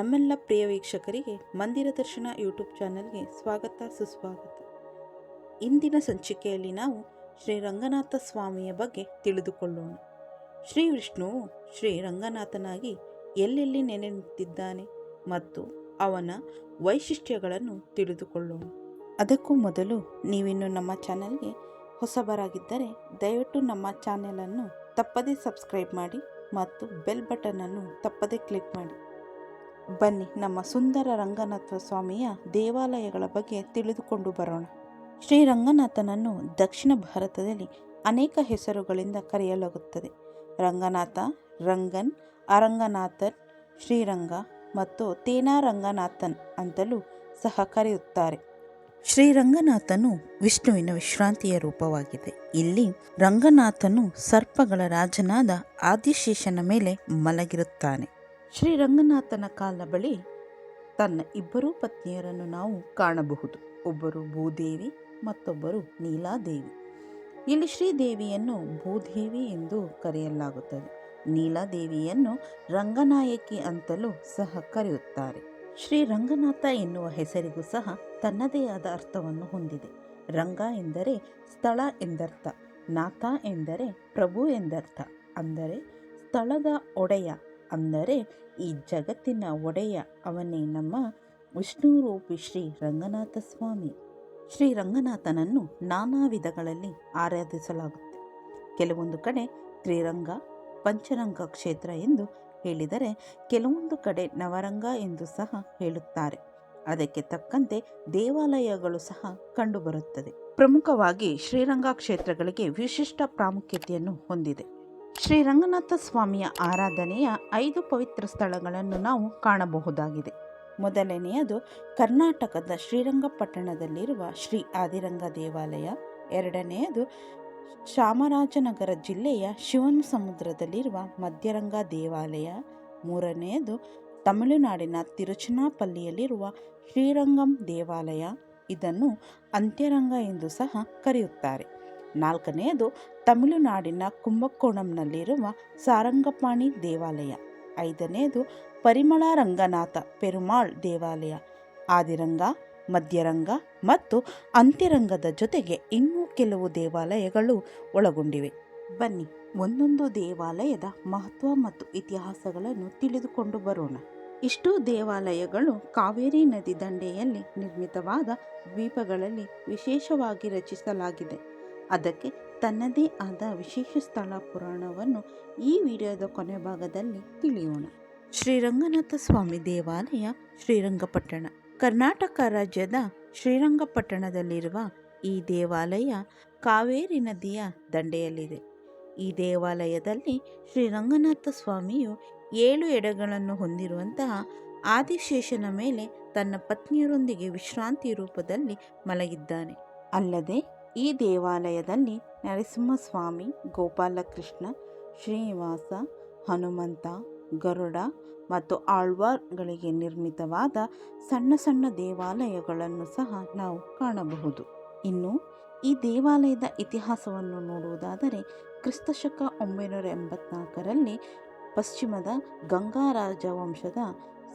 ನಮ್ಮೆಲ್ಲ ಪ್ರಿಯ ವೀಕ್ಷಕರಿಗೆ ಮಂದಿರ ದರ್ಶನ ಯೂಟ್ಯೂಬ್ ಚಾನೆಲ್ಗೆ ಸ್ವಾಗತ, ಸುಸ್ವಾಗತ. ಇಂದಿನ ಸಂಚಿಕೆಯಲ್ಲಿ ನಾವು ಶ್ರೀ ರಂಗನಾಥ ಸ್ವಾಮಿಯ ಬಗ್ಗೆ ತಿಳಿದುಕೊಳ್ಳೋಣ. ಶ್ರೀ ವಿಷ್ಣುವು ಶ್ರೀ ರಂಗನಾಥನಾಗಿ ಎಲ್ಲೆಲ್ಲಿ ನೆನೆ ಮತ್ತು ಅವನ ವೈಶಿಷ್ಟ್ಯಗಳನ್ನು ತಿಳಿದುಕೊಳ್ಳೋಣ. ಅದಕ್ಕೂ ಮೊದಲು ನೀವಿನ್ನು ನಮ್ಮ ಚಾನೆಲ್ಗೆ ಹೊಸಬರಾಗಿದ್ದರೆ ದಯವಿಟ್ಟು ನಮ್ಮ ಚಾನೆಲನ್ನು ತಪ್ಪದೇ ಸಬ್ಸ್ಕ್ರೈಬ್ ಮಾಡಿ ಮತ್ತು ಬೆಲ್ ಬಟನನ್ನು ತಪ್ಪದೇ ಕ್ಲಿಕ್ ಮಾಡಿ. ಬನ್ನಿ, ನಮ್ಮ ಸುಂದರ ರಂಗನಾಥ ಸ್ವಾಮಿಯ ದೇವಾಲಯಗಳ ಬಗ್ಗೆ ತಿಳಿದುಕೊಂಡು ಬರೋಣ. ಶ್ರೀ ರಂಗನಾಥನನ್ನು ದಕ್ಷಿಣ ಭಾರತದಲ್ಲಿ ಅನೇಕ ಹೆಸರುಗಳಿಂದ ಕರೆಯಲಾಗುತ್ತದೆ. ರಂಗನಾಥ, ರಂಗನ್, ಅರಂಗನಾಥನ್, ಶ್ರೀರಂಗ ಮತ್ತು ತೇನಾರಂಗನಾಥನ್ ಅಂತಲೂ ಸಹ ಕರೆಯುತ್ತಾರೆ. ಶ್ರೀರಂಗನಾಥನು ವಿಷ್ಣುವಿನ ವಿಶ್ರಾಂತಿಯ ರೂಪವಾಗಿದೆ. ಇಲ್ಲಿ ರಂಗನಾಥನು ಸರ್ಪಗಳ ರಾಜನಾದ ಆದಿಶೇಷನ ಮೇಲೆ ಮಲಗಿರುತ್ತಾನೆ. ಶ್ರೀರಂಗನಾಥನ ಕಾಲ ಬಳಿ ತನ್ನ ಇಬ್ಬರೂ ಪತ್ನಿಯರನ್ನು ನಾವು ಕಾಣಬಹುದು. ಒಬ್ಬರು ಭೂದೇವಿ, ಮತ್ತೊಬ್ಬರು ನೀಲಾದೇವಿ. ಇಲ್ಲಿ ಶ್ರೀದೇವಿಯನ್ನು ಭೂದೇವಿ ಎಂದು ಕರೆಯಲಾಗುತ್ತದೆ. ನೀಲಾದೇವಿಯನ್ನು ರಂಗನಾಯಕಿ ಅಂತಲೂ ಸಹ ಕರೆಯುತ್ತಾರೆ. ಶ್ರೀ ರಂಗನಾಥ ಎನ್ನುವ ಹೆಸರಿಗೂ ಸಹ ತನ್ನದೇ ಆದ ಅರ್ಥವನ್ನು ಹೊಂದಿದೆ. ರಂಗ ಎಂದರೆ ಸ್ಥಳ ಎಂದರ್ಥ, ನಾಥ ಎಂದರೆ ಪ್ರಭು ಎಂದರ್ಥ. ಅಂದರೆ ಸ್ಥಳದ ಒಡೆಯ ಅಂದರೆ ಈ ಜಗತ್ತಿನ ಒಡೆಯ ಅವನೇ ನಮ್ಮ ವಿಷ್ಣು ರೂಪಿ ಶ್ರೀ ರಂಗನಾಥ ಸ್ವಾಮಿ. ಶ್ರೀ ರಂಗನಾಥನನ್ನು ನಾನಾ ವಿಧಗಳಲ್ಲಿ ಆರಾಧಿಸಲಾಗುತ್ತೆ. ಕೆಲವೊಂದು ಕಡೆ ತ್ರಿರಂಗ, ಪಂಚರಂಗ ಕ್ಷೇತ್ರ ಎಂದು ಹೇಳಿದರೆ ಕೆಲವೊಂದು ಕಡೆ ನವರಂಗ ಎಂದು ಸಹ ಹೇಳುತ್ತಾರೆ. ಅದಕ್ಕೆ ತಕ್ಕಂತೆ ದೇವಾಲಯಗಳು ಸಹ ಕಂಡುಬರುತ್ತದೆ. ಪ್ರಮುಖವಾಗಿ ಶ್ರೀರಂಗ ಕ್ಷೇತ್ರಗಳಿಗೆ ವಿಶಿಷ್ಟ ಪ್ರಾಮುಖ್ಯತೆಯನ್ನು ಹೊಂದಿದೆ. ಶ್ರೀ ರಂಗನಾಥ ಸ್ವಾಮಿಯ ಆರಾಧನೆಯ ಐದು ಪವಿತ್ರ ಸ್ಥಳಗಳನ್ನು ನಾವು ಕಾಣಬಹುದಾಗಿದೆ. ಮೊದಲನೆಯದು ಕರ್ನಾಟಕದ ಶ್ರೀರಂಗಪಟ್ಟಣದಲ್ಲಿರುವ ಶ್ರೀ ಆದಿರಂಗ ದೇವಾಲಯ. ಎರಡನೆಯದು ಚಾಮರಾಜನಗರ ಜಿಲ್ಲೆಯ ಶಿವನ ಸಮುದ್ರದಲ್ಲಿರುವ ಮಧ್ಯರಂಗ ದೇವಾಲಯ. ಮೂರನೆಯದು ತಮಿಳುನಾಡಿನ ತಿರುಚನಾಪಲ್ಲಿಯಲ್ಲಿರುವ ಶ್ರೀರಂಗಂ ದೇವಾಲಯ. ಇದನ್ನು ಅಂತ್ಯರಂಗ ಎಂದು ಸಹ ಕರೆಯುತ್ತಾರೆ. ನಾಲ್ಕನೆಯದು, ತಮಿಳುನಾಡಿನ ಕುಂಭಕೋಣಂನಲ್ಲಿರುವ ಸಾರಂಗಪಾಣಿ ದೇವಾಲಯ. ಐದನೆಯದು ಪರಿಮಳ ರಂಗನಾಥ ಪೆರುಮಾಳ್ ದೇವಾಲಯ. ಆದಿರಂಗ, ಮಧ್ಯರಂಗ ಮತ್ತು ಅಂತ್ಯರಂಗದ ಜೊತೆಗೆ ಇನ್ನೂ ಕೆಲವು ದೇವಾಲಯಗಳು ಒಳಗೊಂಡಿವೆ. ಬನ್ನಿ, ಒಂದೊಂದು ದೇವಾಲಯದ ಮಹತ್ವ ಮತ್ತು ಇತಿಹಾಸಗಳನ್ನು ತಿಳಿದುಕೊಂಡು ಬರೋಣ. ಇಷ್ಟು ದೇವಾಲಯಗಳು ಕಾವೇರಿ ನದಿ ದಂಡೆಯಲ್ಲಿ ನಿರ್ಮಿತವಾದ ದ್ವೀಪಗಳಲ್ಲಿ ವಿಶೇಷವಾಗಿ ರಚಿಸಲಾಗಿದೆ. ಅದಕ್ಕೆ ತನ್ನದೇ ಆದ ವಿಶೇಷ ಸ್ಥಳ ಪುರಾಣವನ್ನು ಈ ವಿಡಿಯೋದ ಕೊನೆ ಭಾಗದಲ್ಲಿ ತಿಳಿಯೋಣ. ಶ್ರೀರಂಗನಾಥ ಸ್ವಾಮಿ ದೇವಾಲಯ ಶ್ರೀರಂಗಪಟ್ಟಣ. ಕರ್ನಾಟಕ ರಾಜ್ಯದ ಶ್ರೀರಂಗಪಟ್ಟಣದಲ್ಲಿರುವ ಈ ದೇವಾಲಯ ಕಾವೇರಿ ನದಿಯ ದಂಡೆಯಲ್ಲಿದೆ. ಈ ದೇವಾಲಯದಲ್ಲಿ ಶ್ರೀರಂಗನಾಥ ಸ್ವಾಮಿಯು ಏಳು ಎಡೆಗಳನ್ನು ಹೊಂದಿರುವಂತಹ ಆದಿಶೇಷನ ಮೇಲೆ ತನ್ನ ಪತ್ನಿಯರೊಂದಿಗೆ ವಿಶ್ರಾಂತಿ ರೂಪದಲ್ಲಿ ಮಲಗಿದ್ದಾನೆ. ಅಲ್ಲದೆ ಈ ದೇವಾಲಯದಲ್ಲಿ ನರಸಿಂಹಸ್ವಾಮಿ, ಗೋಪಾಲಕೃಷ್ಣ, ಶ್ರೀನಿವಾಸ, ಹನುಮಂತ, ಗರುಡ ಮತ್ತು ಆಳ್ವಾರ್ಗಳಿಗೆ ನಿರ್ಮಿತವಾದ ಸಣ್ಣ ಸಣ್ಣ ದೇವಾಲಯಗಳನ್ನು ಸಹ ನಾವು ಕಾಣಬಹುದು. ಇನ್ನು ಈ ದೇವಾಲಯದ ಇತಿಹಾಸವನ್ನು ನೋಡುವುದಾದರೆ ಕ್ರಿಸ್ತಶಕ ಒಂಬೈನೂರ ಎಂಬತ್ನಾಲ್ಕರಲ್ಲಿ ಪಶ್ಚಿಮದ ಗಂಗಾ ರಾಜವಂಶದ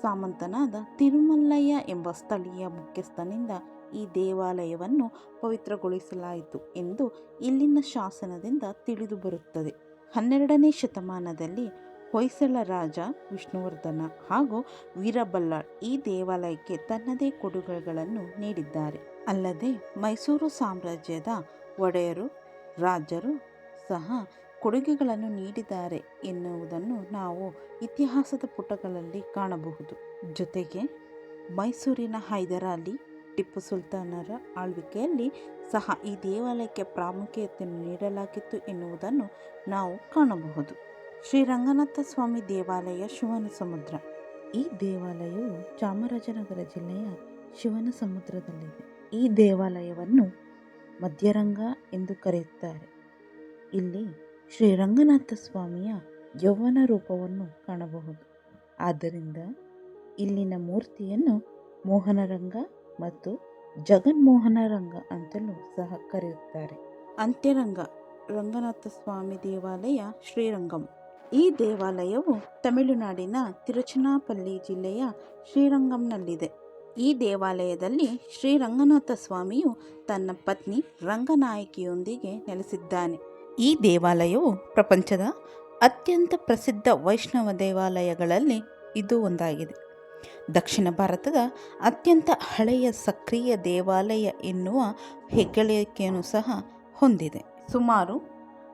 ಸಾಮಂತನಾದ ತಿರುಮಲ್ಲಯ್ಯ ಎಂಬ ಸ್ಥಳೀಯ ಮುಖ್ಯಸ್ಥನಿಂದ ಈ ದೇವಾಲಯವನ್ನು ಪವಿತ್ರಗೊಳಿಸಲಾಯಿತು ಎಂದು ಇಲ್ಲಿನ ಶಾಸನದಿಂದ ತಿಳಿದು ಬರುತ್ತದೆ. ಹನ್ನೆರಡನೇ ಶತಮಾನದಲ್ಲಿ ಹೊಯ್ಸಳ ರಾಜ ವಿಷ್ಣುವರ್ಧನ ಹಾಗೂ ವೀರಬಲ್ಲಾಳ್ ಈ ದೇವಾಲಯಕ್ಕೆ ತನ್ನದೇ ಕೊಡುಗೆಗಳನ್ನು ನೀಡಿದ್ದಾರೆ. ಅಲ್ಲದೆ ಮೈಸೂರು ಸಾಮ್ರಾಜ್ಯದ ಒಡೆಯರು, ರಾಜರು ಸಹ ಕೊಡುಗೆಗಳನ್ನು ನೀಡಿದ್ದಾರೆ ಎನ್ನುವುದನ್ನು ನಾವು ಇತಿಹಾಸದ ಪುಟಗಳಲ್ಲಿ ಕಾಣಬಹುದು. ಜೊತೆಗೆ ಮೈಸೂರಿನ ಹೈದರಾಲಿ ಟಿಪ್ಪು ಸುಲ್ತಾನರ ಆಳ್ವಿಕೆಯಲ್ಲಿ ಸಹ ಈ ದೇವಾಲಯಕ್ಕೆ ಪ್ರಾಮುಖ್ಯತೆಯನ್ನು ನೀಡಲಾಗಿತ್ತು ಎನ್ನುವುದನ್ನು ನಾವು ಕಾಣಬಹುದು. ಶ್ರೀ ರಂಗನಾಥ ಸ್ವಾಮಿ ದೇವಾಲಯ ಶಿವನ ಸಮುದ್ರ ಈ ದೇವಾಲಯವು ಚಾಮರಾಜನಗರ ಜಿಲ್ಲೆಯ ಶಿವನ ಸಮುದ್ರದಲ್ಲಿದೆ ಈ ದೇವಾಲಯವನ್ನು ಮಧ್ಯರಂಗ ಎಂದು ಕರೆಯುತ್ತಾರೆ. ಇಲ್ಲಿ ಶ್ರೀ ರಂಗನಾಥ ಸ್ವಾಮಿಯ ಯೌವನ ರೂಪವನ್ನು ಕಾಣಬಹುದು. ಆದ್ದರಿಂದ ಇಲ್ಲಿನ ಮೂರ್ತಿಯನ್ನು ಮೋಹನರಂಗ ಮತ್ತು ಜಗನ್ಮೋಹನ ರಂಗ ಅಂತಲೂ ಸಹ ಕರೆಯುತ್ತಾರೆ. ಅಂತ್ಯರಂಗ, ರಂಗನಾಥ ಸ್ವಾಮಿ ದೇವಾಲಯ, ಶ್ರೀರಂಗಂ. ಈ ದೇವಾಲಯವು ತಮಿಳುನಾಡಿನ ತಿರುಚನಾಪಲ್ಲಿ ಜಿಲ್ಲೆಯ ಶ್ರೀರಂಗಂನಲ್ಲಿದೆ. ಈ ದೇವಾಲಯದಲ್ಲಿ ಶ್ರೀರಂಗನಾಥ ಸ್ವಾಮಿಯು ತನ್ನ ಪತ್ನಿ ರಂಗನಾಯಕಿಯೊಂದಿಗೆ ನೆಲೆಸಿದ್ದಾನೆ. ಈ ದೇವಾಲಯವು ಪ್ರಪಂಚದ ಅತ್ಯಂತ ಪ್ರಸಿದ್ಧ ವೈಷ್ಣವ ದೇವಾಲಯಗಳಲ್ಲಿ ಇದು ಒಂದಾಗಿದೆ. ದಕ್ಷಿಣ ಭಾರತದ ಅತ್ಯಂತ ಹಳೆಯ ಸಕ್ರಿಯ ದೇವಾಲಯ ಎನ್ನುವ ಹೆಗ್ಗಳಿಕೆಯನ್ನು ಸಹ ಹೊಂದಿದೆ. ಸುಮಾರು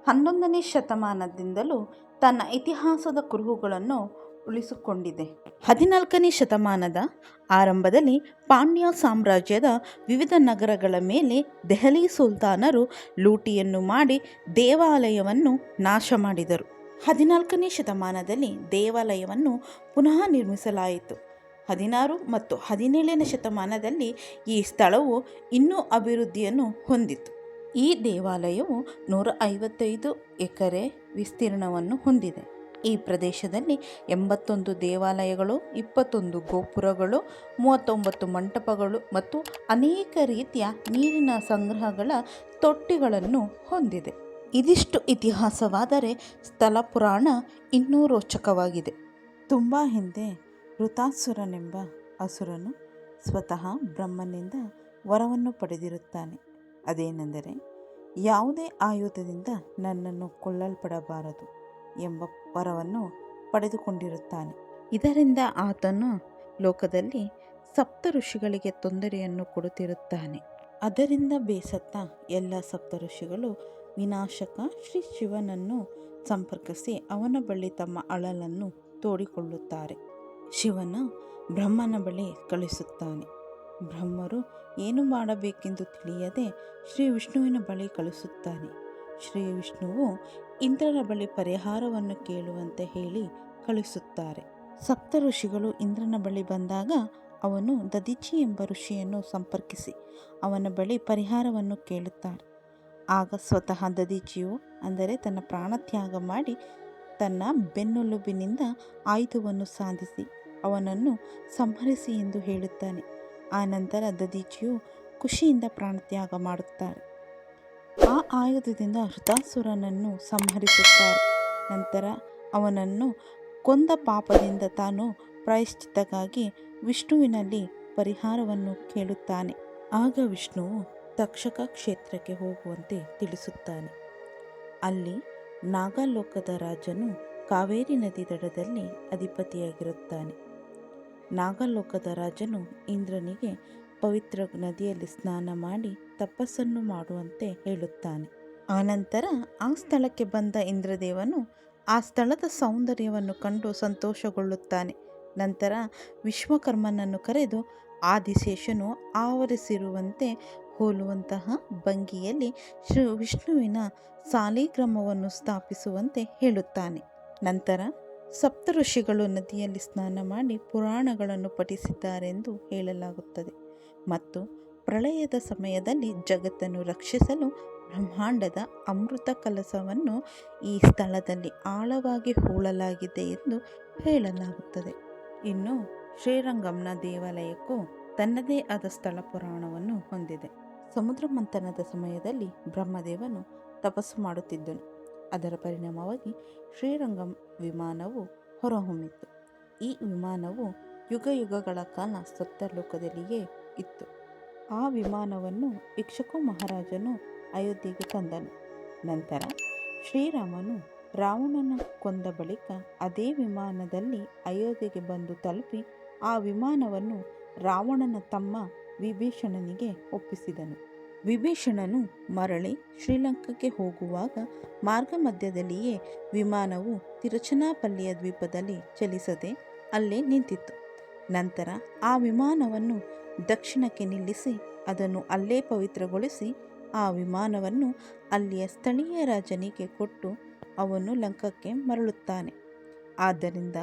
ಹನ್ನೊಂದನೇ ಶತಮಾನದಿಂದಲೂ ತನ್ನ ಇತಿಹಾಸದ ಕುರುಹುಗಳನ್ನು ಉಳಿಸಿಕೊಂಡಿದೆ. ಹದಿನಾಲ್ಕನೇ ಶತಮಾನದ ಆರಂಭದಲ್ಲಿ ಪಾಂಡ್ಯ ಸಾಮ್ರಾಜ್ಯದ ವಿವಿಧ ನಗರಗಳ ಮೇಲೆ ದೆಹಲಿ ಸುಲ್ತಾನರು ಲೂಟಿಯನ್ನು ಮಾಡಿ ದೇವಾಲಯವನ್ನು ನಾಶ ಮಾಡಿದರು. ಹದಿನಾಲ್ಕನೇ ಶತಮಾನದಲ್ಲಿ ದೇವಾಲಯವನ್ನು ಪುನಃ ನಿರ್ಮಿಸಲಾಯಿತು. ಹದಿನಾರು ಮತ್ತು ಹದಿನೇಳನೇ ಶತಮಾನದಲ್ಲಿ ಈ ಸ್ಥಳವು ಇನ್ನೂ ಅಭಿವೃದ್ಧಿಯನ್ನು ಹೊಂದಿತು. ಈ ದೇವಾಲಯವು ನೂರ ಐವತ್ತೈದು ಎಕರೆ ವಿಸ್ತೀರ್ಣವನ್ನು ಹೊಂದಿದೆ. ಈ ಪ್ರದೇಶದಲ್ಲಿ ಎಂಬತ್ತೊಂದು ದೇವಾಲಯಗಳು, ಇಪ್ಪತ್ತೊಂದು ಗೋಪುರಗಳು, ಮೂವತ್ತೊಂಬತ್ತು ಮಂಟಪಗಳು ಮತ್ತು ಅನೇಕ ರೀತಿಯ ನೀರಿನ ಸಂಗ್ರಹಗಳ ತೊಟ್ಟಿಗಳನ್ನು ಹೊಂದಿದೆ. ಇದಿಷ್ಟು ಇತಿಹಾಸವಾದರೆ ಸ್ಥಳ ಪುರಾಣ ಇನ್ನೂ ರೋಚಕವಾಗಿದೆ. ತುಂಬ ಹಿಂದೆ ಋತಾಸುರನೆಂಬ ಅಸುರನು ಸ್ವತಃ ಬ್ರಹ್ಮನಿಂದ ವರವನ್ನು ಪಡೆದಿರುತ್ತಾನೆ. ಅದೇನೆಂದರೆ, ಯಾವುದೇ ಆಯುಧದಿಂದ ನನ್ನನ್ನು ಕೊಳ್ಳಲ್ಪಡಬಾರದು ಎಂಬ ವರವನ್ನು ಪಡೆದುಕೊಂಡಿರುತ್ತಾನೆ. ಇದರಿಂದ ಆತನು ಲೋಕದಲ್ಲಿ ಸಪ್ತ ಋಷಿಗಳಿಗೆ ತೊಂದರೆಯನ್ನು ಕೊಡುತ್ತಿರುತ್ತಾನೆ. ಅದರಿಂದ ಬೇಸತ್ತ ಎಲ್ಲ ಸಪ್ತ ಋಷಿಗಳು ವಿನಾಶಕ ಶ್ರೀ ಶಿವನನ್ನು ಸಂಪರ್ಕಿಸಿ ಅವನ ಬಳಿ ತಮ್ಮ ಅಳಲನ್ನು ತೋಡಿಕೊಳ್ಳುತ್ತಾರೆ. ಶಿವನ ಬ್ರಹ್ಮನ ಬಳಿ ಕಳಿಸುತ್ತಾನೆ. ಬ್ರಹ್ಮರು ಏನು ಮಾಡಬೇಕೆಂದು ತಿಳಿಯದೆ ಶ್ರೀ ವಿಷ್ಣುವಿನ ಬಳಿ ಕಳಿಸುತ್ತಾನೆ. ಶ್ರೀ ವಿಷ್ಣುವು ಇಂದ್ರನ ಬಳಿ ಪರಿಹಾರವನ್ನು ಕೇಳುವಂತೆ ಹೇಳಿ ಕಳಿಸುತ್ತಾರೆ. ಸಪ್ತ ಋಷಿಗಳು ಇಂದ್ರನ ಬಳಿ ಬಂದಾಗ ಅವನು ದದಿಚಿ ಎಂಬ ಋಷಿಯನ್ನು ಸಂಪರ್ಕಿಸಿ ಅವನ ಬಳಿ ಪರಿಹಾರವನ್ನು ಕೇಳುತ್ತಾರೆ. ಆಗ ಸ್ವತಃ ದದಿಚಿಯು ಅಂದರೆ ತನ್ನ ಪ್ರಾಣತ್ಯಾಗ ಮಾಡಿ ತನ್ನ ಬೆನ್ನುಲುಬಿನಿಂದ ಆಯುಧವನ್ನು ಸಾಧಿಸಿ ಅವನನ್ನು ಸಂಹರಿಸಿ ಎಂದು ಹೇಳುತ್ತಾನೆ. ಆನಂತರ ದದೀಚಿಯು ಖುಷಿಯಿಂದ ಪ್ರಾಣತ್ಯಾಗ ಮಾಡುತ್ತಾರೆ. ಆ ಆಯುಧದಿಂದ ಹೃತಾಸುರನನ್ನು ಸಂಹರಿಸುತ್ತಾರೆ. ನಂತರ ಅವನನ್ನು ಕೊಂದ ಪಾಪದಿಂದ ತಾನು ಪ್ರಾಯಶ್ಚಿತ್ತಕ್ಕಾಗಿ ವಿಷ್ಣುವಿನಲ್ಲಿ ಪರಿಹಾರವನ್ನು ಕೇಳುತ್ತಾನೆ. ಆಗ ವಿಷ್ಣುವು ತಕ್ಷಕ ಕ್ಷೇತ್ರಕ್ಕೆ ಹೋಗುವಂತೆ ತಿಳಿಸುತ್ತಾನೆ. ಅಲ್ಲಿ ನಾಗಲೋಕದ ರಾಜನು ಕಾವೇರಿ ನದಿ ದಡದಲ್ಲಿ ಅಧಿಪತಿಯಾಗಿರುತ್ತಾನೆ. ನಾಗಲೋಕದ ರಾಜನು ಇಂದ್ರನಿಗೆ ಪವಿತ್ರ ನದಿಯಲ್ಲಿ ಸ್ನಾನ ಮಾಡಿ ತಪಸ್ಸನ್ನು ಮಾಡುವಂತೆ ಹೇಳುತ್ತಾನೆ. ಆನಂತರ ಆ ಸ್ಥಳಕ್ಕೆ ಬಂದ ಇಂದ್ರದೇವನು ಆ ಸ್ಥಳದ ಸೌಂದರ್ಯವನ್ನು ಕಂಡು ಸಂತೋಷಗೊಳ್ಳುತ್ತಾನೆ. ನಂತರ ವಿಶ್ವಕರ್ಮನನ್ನು ಕರೆದು ಆದಿಶೇಷನು ಆವರಿಸಿರುವಂತೆ ಹೋಲುವಂತಹ ಭಂಗಿಯಲ್ಲಿ ಶ್ರೀ ವಿಷ್ಣುವಿನ ಸಾಲಿಗ್ರಾಮವನ್ನು ಸ್ಥಾಪಿಸುವಂತೆ ಹೇಳುತ್ತಾನೆ. ನಂತರ ಸಪ್ತ ಋಷಿಗಳು ನದಿಯಲ್ಲಿ ಸ್ನಾನ ಮಾಡಿ ಪುರಾಣಗಳನ್ನು ಪಠಿಸಿದ್ದಾರೆಂದು ಹೇಳಲಾಗುತ್ತದೆ. ಮತ್ತು ಪ್ರಳಯದ ಸಮಯದಲ್ಲಿ ಜಗತ್ತನ್ನು ರಕ್ಷಿಸಲು ಬ್ರಹ್ಮಾಂಡದ ಅಮೃತ ಕಲಸವನ್ನು ಈ ಸ್ಥಳದಲ್ಲಿ ಆಳವಾಗಿ ಹೂಳಲಾಗಿದೆ ಎಂದು ಹೇಳಲಾಗುತ್ತದೆ. ಇನ್ನು ಶ್ರೀರಂಗಂನ ದೇವಾಲಯಕ್ಕೂ ತನ್ನದೇ ಆದ ಸ್ಥಳ ಪುರಾಣವನ್ನು ಹೊಂದಿದೆ. ಸಮುದ್ರ ಮಂಥನದ ಸಮಯದಲ್ಲಿ ಬ್ರಹ್ಮದೇವನು ತಪಸ್ಸು ಮಾಡುತ್ತಿದ್ದನು. ಅದರ ಪರಿಣಾಮವಾಗಿ ಶ್ರೀರಂಗಂ ವಿಮಾನವು ಹೊರಹೊಮ್ಮಿತು ಈ ವಿಮಾನವು ಯುಗ ಯುಗಗಳ ಕಾಲ ಸತ್ತಲೋಕದಲ್ಲಿಯೇ ಇತ್ತು. ಆ ವಿಮಾನವನ್ನು ಇಕ್ಷಕು ಮಹಾರಾಜನು ಅಯೋಧ್ಯೆಗೆ ತಂದನು. ನಂತರ ಶ್ರೀರಾಮನು ರಾವಣನ ಕೊಂದ ಬಳಿಕ ಅದೇ ವಿಮಾನದಲ್ಲಿ ಅಯೋಧ್ಯೆಗೆ ಬಂದು ತಲುಪಿ ಆ ವಿಮಾನವನ್ನು ರಾವಣನ ತಮ್ಮ ವಿಭೀಷಣನಿಗೆ ಒಪ್ಪಿಸಿದನು. ವಿಭೀಷಣನು ಮರಳಿ ಶ್ರೀಲಂಕಾಕ್ಕೆ ಹೋಗುವಾಗ ಮಾರ್ಗ ಮಧ್ಯದಲ್ಲಿಯೇ ವಿಮಾನವು ತಿರುಚನಾಪಲ್ಲಿಯ ದ್ವೀಪದಲ್ಲಿ ಚಲಿಸದೆ ಅಲ್ಲೇ ನಿಂತಿತ್ತು. ನಂತರ ಆ ವಿಮಾನವನ್ನು ದಕ್ಷಿಣಕ್ಕೆ ನಿಲ್ಲಿಸಿ, ಅದನ್ನು ಅಲ್ಲೇ ಪವಿತ್ರಗೊಳಿಸಿ, ಆ ವಿಮಾನವನ್ನು ಅಲ್ಲಿಯ ಸ್ಥಳೀಯ ರಾಜನಿಗೆ ಕೊಟ್ಟು ಅವನು ಲಂಕಕ್ಕೆ ಮರಳುತ್ತಾನೆ. ಆದ್ದರಿಂದ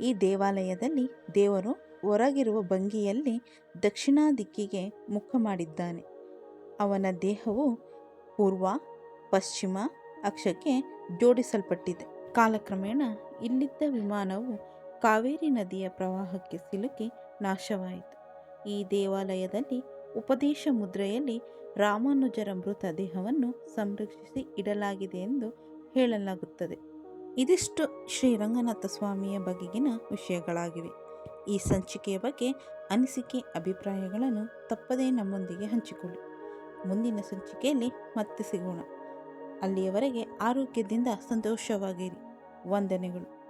ಈ ದೇವಾಲಯದಲ್ಲಿ ದೇವರು ಹೊರಗಿರುವ ಭಂಗಿಯಲ್ಲಿ ದಕ್ಷಿಣ ದಿಕ್ಕಿಗೆ ಮುಖ ಮಾಡಿದ್ದಾನೆ. ಅವನ ದೇಹವು ಪೂರ್ವ, ಪಶ್ಚಿಮ ಅಕ್ಷಕ್ಕೆ ಜೋಡಿಸಲ್ಪಟ್ಟಿದೆ. ಕಾಲಕ್ರಮೇಣ ಇಲ್ಲಿದ್ದ ವಿಮಾನವು ಕಾವೇರಿ ನದಿಯ ಪ್ರವಾಹಕ್ಕೆ ಸಿಲುಕಿ ನಾಶವಾಯಿತು. ಈ ದೇವಾಲಯದಲ್ಲಿ ಉಪದೇಶ ಮುದ್ರೆಯಲ್ಲಿ ರಾಮಾನುಜರ ಮೃತ ದೇಹವನ್ನು ಸಂರಕ್ಷಿಸಿ ಇಡಲಾಗಿದೆ ಎಂದು ಹೇಳಲಾಗುತ್ತದೆ. ಇದಿಷ್ಟು ಶ್ರೀರಂಗನಾಥ ಸ್ವಾಮಿಯ ಬಗೆಗಿನ ವಿಷಯಗಳಾಗಿವೆ. ಈ ಸಂಚಿಕೆಯ ಬಗ್ಗೆ ಅನಿಸಿಕೆ, ಅಭಿಪ್ರಾಯಗಳನ್ನು ತಪ್ಪದೇ ನಮ್ಮೊಂದಿಗೆ ಹಂಚಿಕೊಳ್ಳಿ. ಮುಂದಿನ ಸಂಚಿಕೆಯಲ್ಲಿ ಮತ್ತೆ ಸಿಗೋಣ. ಅಲ್ಲಿಯವರೆಗೆ ಆರೋಗ್ಯದಿಂದ ಸಂತೋಷವಾಗಿರಿ. ವಂದನೆಗಳು.